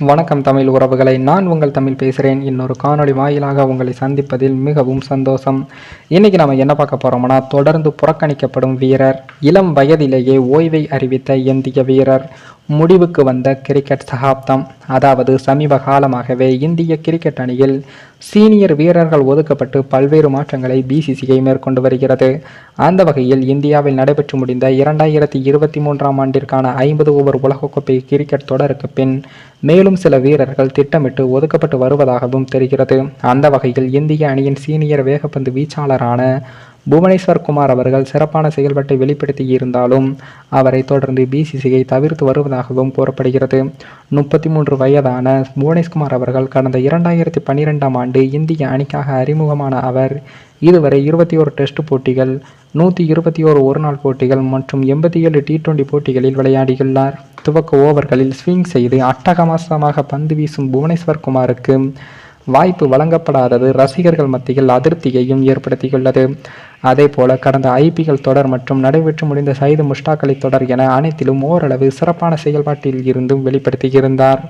வணக்கம் தமிழ் உறவுகளை. நான் உங்கள் தமிழ் பேசுகிறேன் இன்னொரு காணொளி வாயிலாக உங்களை சந்திப்பதில் மிகவும் சந்தோஷம். இன்றைக்கி நம்ம என்ன பார்க்க போகிறோம்னா தொடர்ந்து புறக்கணிக்கப்படும் வீரர் இளம் வயதிலேயே ஓய்வை அறிவித்த இந்திய வீரர் முடிவுக்கு வந்த கிரிக்கெட் சகாப்தம் அதாவது சமீப காலமாகவே இந்திய கிரிக்கெட் அணியில் சீனியர் வீரர்கள் ஒதுக்கப்பட்டு பல்வேறு மாற்றங்களை பிசிசிஐ மேற்கொண்டு வருகிறது. அந்த வகையில் இந்தியாவில் நடைபெற்று முடிந்த இரண்டாயிரத்தி இருபத்தி மூன்றாம் ஆண்டிற்கான ஐம்பது ஓவர் உலகக்கோப்பை கிரிக்கெட் தொடருக்கு பின் மேலும் சில வீரர்கள் திட்டமிட்டு ஒதுக்கப்பட்டு வருவதாகவும் தெரிகிறது. அந்த வகையில் இந்திய அணியின் சீனியர் வேகப்பந்து வீச்சாளரான புவனேஸ்வர் குமார் அவர்கள் சிறப்பான செயல்பாட்டை வெளிப்படுத்தி இருந்தாலும் அவரை தொடர்ந்து பிசிசிஐ தவிர்த்து வருவதாகவும் கூறப்படுகிறது. முப்பத்தி மூன்று வயதான புவனேஷ்குமார் அவர்கள் கடந்த இரண்டாயிரத்தி பன்னிரெண்டாம் ஆண்டு இந்திய அணிக்காக அறிமுகமான அவர் இதுவரை இருபத்தி ஓரு டெஸ்ட் போட்டிகள் நூற்றி இருபத்தி ஓரு ஒருநாள் போட்டிகள் மற்றும் எண்பத்தி ஏழு டி டுவெண்டி போட்டிகளில் விளையாடியுள்ளார். துவக்க ஓவர்களில் ஸ்விங் செய்து அட்டகாசமாக பந்து வீசும் புவனேஸ்வர் குமாருக்கு வாய்ப்பு வழங்கப்படாதது ரசிகர்கள் மத்தியில் அதிருப்தியையும் ஏற்படுத்தியுள்ளது. அதே போல கடந்த ஐபிஎல் தொடர் மற்றும் நடைபெற்று முடிந்த சயிது முஷ்டாக் அலி தொடர் என அனைத்திலும் ஓரளவு சிறப்பான செயல்பாட்டில் இருந்தும் வெளிப்படுத்தியிருந்தார்.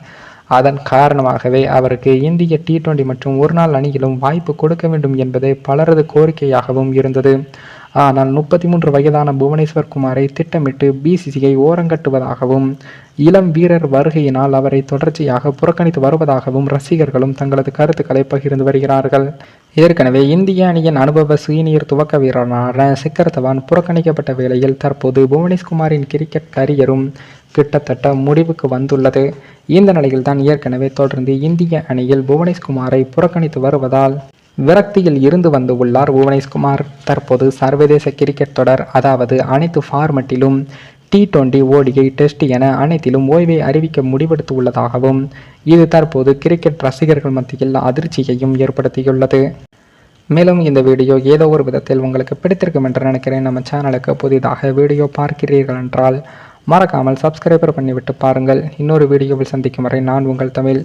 அதன் காரணமாகவே அவருக்கு இந்திய டி டுவெண்டி மற்றும் ஒருநாள் அணியிலும் வாய்ப்பு கொடுக்க வேண்டும் என்பது பலரது கோரிக்கையாகவும் இருந்தது. ஆனால் முப்பத்தி மூன்று வயதான புவனேஸ்வர் குமாரை திட்டமிட்டு பிசிசிஐ ஓரங்கட்டுவதாகவும் இளம் வீரர் வருகையினால் அவரை தொடர்ச்சியாக புறக்கணித்து வருவதாகவும் ரசிகர்களும் தங்களது கருத்துக்களை பகிர்ந்து வருகிறார்கள். ஏற்கனவே இந்திய அணியின் அனுபவ சீனியர் துவக்க வீரரான சிக்கர் தவான் புறக்கணிக்கப்பட்ட வேளையில் தற்போது புவனேஷ்குமாரின் கிரிக்கெட் கரியரும் கிட்டத்தட்ட முடிவுக்கு வந்துள்ளது. இந்த நிலையில் தான் ஏற்கனவே தொடர்ந்து இந்திய அணியில் புவனேஷ்குமாரை புறக்கணித்து வருவதால் விரக்தியில் இருந்து வந்து உள்ளார் புவனேஷ்குமார். தற்போது சர்வதேச கிரிக்கெட் தொடர் அதாவது அனைத்து ஃபார்மட்டிலும் டி டுவெண்டி ஓடிஐ டெஸ்ட் என அனைத்திலும் ஓய்வை அறிவிக்க முடிவெடுத்து உள்ளதாகவும் இது தற்போது கிரிக்கெட் ரசிகர்கள் மத்தியில் அதிர்ச்சியையும் ஏற்படுத்தியுள்ளது. மேலும் இந்த வீடியோ ஏதோ ஒரு விதத்தில் உங்களுக்கு பிடித்திருக்கும் என்று நினைக்கிறேன். நம்ம சேனலுக்கு புதிதாக வீடியோ பார்க்கிறீர்கள் என்றால் மறக்காமல் சப்ஸ்கிரைபர் பண்ணிவிட்டு பாருங்கள். இன்னொரு வீடியோவில் சந்திக்கும் வரை நான் உங்கள் தமிழ்.